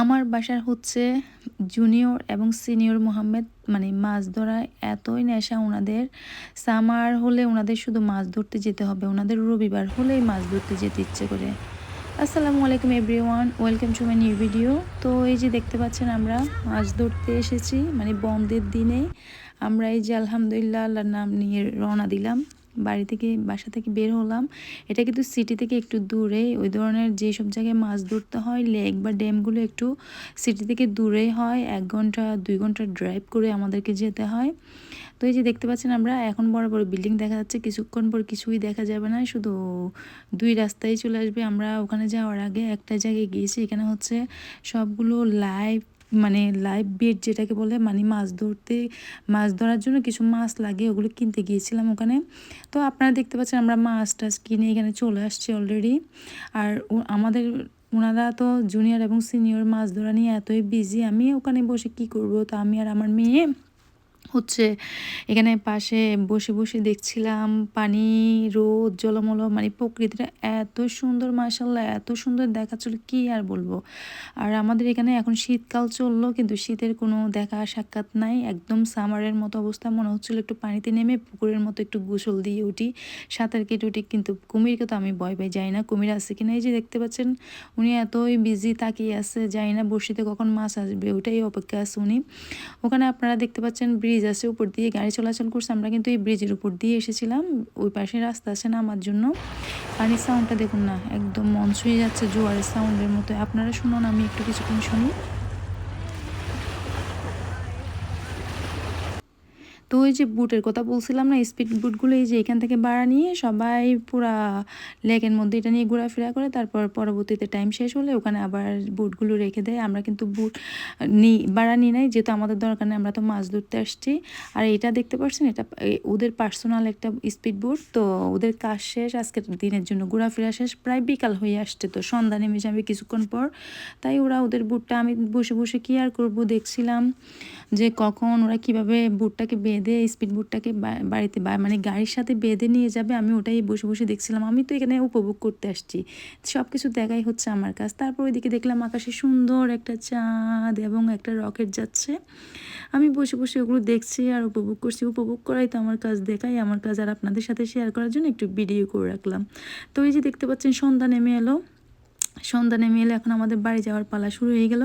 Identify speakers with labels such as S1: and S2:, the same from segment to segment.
S1: আমার বাসার হচ্ছে জুনিয়র এবং সিনিয়র মোহাম্মদ মানে মাছ ধরায় এতই নেশা ওনাদের। সামার হলে ওনাদের শুধু মাছ ধরতে যেতে হবে, ওনাদের রবিবার হলেই মাছ ধরতে যেতে ইচ্ছে করে। আসসালামু আলাইকুম everyone, welcome to my new video. তো এই যে দেখতে পাচ্ছেন আমরা, মাছ ধরতে এসেছি মানে বন্ধের দিনে আমরা এই যে আলহামদুলিল্লাহ, আল্লাহর নাম নিয়ে রওনা দিলাম। বাড়ি থেকে বাসা থেকে বের হলাম। এটা কিন্তু সিটি থেকে একটু দূরে। ওই ধরনের যেসব জায়গায় মাছ ধরতে হয়, লেক বা ড্যামগুলো একটু সিটি থেকে দূরে হয়। এক ঘণ্টা, দুই ঘণ্টা ড্রাইভ করে আমাদেরকে যেতে হয়। তো এই যে দেখতে পাচ্ছেন আমরা, এখন বড় বড় বিল্ডিং দেখা যাচ্ছে। কিছুক্ষণ পর কিছুই দেখা যাবে না। শুধু দুই রাস্তায় চলে আসবে। আমরা ওখানে যাওয়ার আগে একটা জায়গায় গিয়েছি। এখানে হচ্ছে সবগুলো লাইভ মানে লাইভ বেড যেটাকে বলে মানে মাছ ধরতে, মাছ ধরার জন্য কিছু মাছ লাগে ওগুলো কিনতে গিয়েছিলাম ওখানে। তো আপনারা দেখতে পাচ্ছেন আমরা মাছ টাছ কিনে এখানে চলে আসছি অলরেডি আর আমাদের, ওনারা তো জুনিয়র এবং সিনিয়র মাছ ধরা নিয়ে এতই বিজি আমি ওখানে বসে কি করব? তো আমি আর আমার মেয়ে হচ্ছে এখানে পাশে বসে বসে দেখছিলাম পানি, রোদ, জলমল মানে প্রকৃতিটা এত সুন্দর মাসাল্লাহ এত সুন্দর দেখাচ্ছিল, কি আর বলব? আর আমাদের এখানে এখন শীতকাল চলল, কিন্তু শীতের কোনো দেখা সাক্ষাৎ নাই। একদম সামারের মতো অবস্থা, মনে হচ্ছিল একটু পানিতে নেমে পুকুরের মতো একটু গোসল দিয়ে উঠি। সাঁতার কেটে উঠি, কিন্তু কুমিরকে তো আমি ভয় পাই যাই না কুমির আছে কিনা, এই যে দেখতে পাচ্ছেন, উনি এতই বিজি তাকিয়ে আছে যাই না বসিতে কখন মাছ আসবে ওটাই অপেক্ষা আছে উনি। ওখানে আপনারা দেখতে পাচ্ছেন ব্রিজ আছে উপর দিয়ে গাড়ি চলাচল করছে। আমরা কিন্তু এই ব্রিজের উপর দিয়ে এসেছিলাম। ওই পাশে রাস্তা আছে না আমার জন্য পানির সাউন্ডটা দেখুন না, একদম মন ছুঁয়ে যাচ্ছে জোয়ারের সাউন্ডের মতো। আপনারা শুনুন, আমি একটু কিছুক্ষণ শুনি। তো ওই যে বুটের কথা বলছিলাম না স্পিড বুটগুলো এই যে এখান থেকে বাড়া নিয়ে সবাই পুরা লেকের মধ্যে এটা নিয়ে ঘোরাফেরা করে, তারপর পরবর্তীতে টাইম শেষ হলে ওখানে আবার বুটগুলো রেখে দেয়। আমরা কিন্তু বুট নিই বাড়া নিই নাই, যেহেতু আমাদের দরকার নেই, আমরা তো মাছ ধরতে আসছি। আর এটা দেখতে পাচ্ছেন এটা ওদের পার্সোনাল একটা স্পিড বুট তো ওদের কাজ শেষ, আজকের দিনের জন্য ঘোরাফেরা শেষ, প্রায় বিকাল হয়ে আসছে তো, সন্ধ্যা নেমে যাবে কিছুক্ষণ পর। তাই ওরা ওদের বুটটা আমি বসে বসে কি আর করব দেখছিলাম। যে কখন ওরা কীভাবে বুটটাকে বেঁধে স্পিড বুটটাকে বাড়িতে মানে গাড়ির সাথে বেঁধে নিয়ে যাবে, আমি ওটাই বসে বসে দেখছিলাম। আমি তো এখানে উপভোগ করতে আসছি। সব কিছু দেখাই হচ্ছে আমার কাজ। তারপর ওইদিকে দেখলাম আকাশে সুন্দর একটা চাঁদ এবং একটা রকেট যাচ্ছে। আমি বসে বসে ওগুলো দেখছি আর উপভোগ করছি। উপভোগ করাই তো আমার কাজ, দেখাই আমার কাজ। আর আপনাদের সাথে শেয়ার করার জন্য একটু ভিডিও করে রাখলাম। তো এই যে দেখতে পাচ্ছেন, সন্ধ্যা নেমে এলো। সন্ধ্যা মেলে এখন আমাদের বাড়ি যাওয়ার পালা শুরু হয়ে গেল।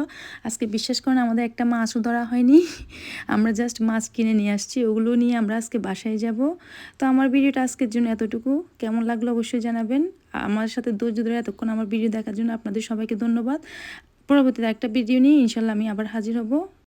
S1: আজকে বিশ্বাস করেন আমাদের একটা মাছও ধরা হয়নি। আমরা জাস্ট মাছ কিনে নিয়ে আসছি, ওগুলো নিয়ে আমরা আজকে বাসায় যাব। তো আমার ভিডিওটা আজকের জন্য এতটুকু। কেমন লাগল অবশ্যই জানাবেন। আমার সাথে ধৈর্য ধরে এতক্ষণ আমার ভিডিও দেখার জন্য আপনাদের সবাইকে ধন্যবাদ। পরবর্তীতে একটা ভিডিও নিয়ে ইনশাল্লাহ আমি আবার হাজির হব।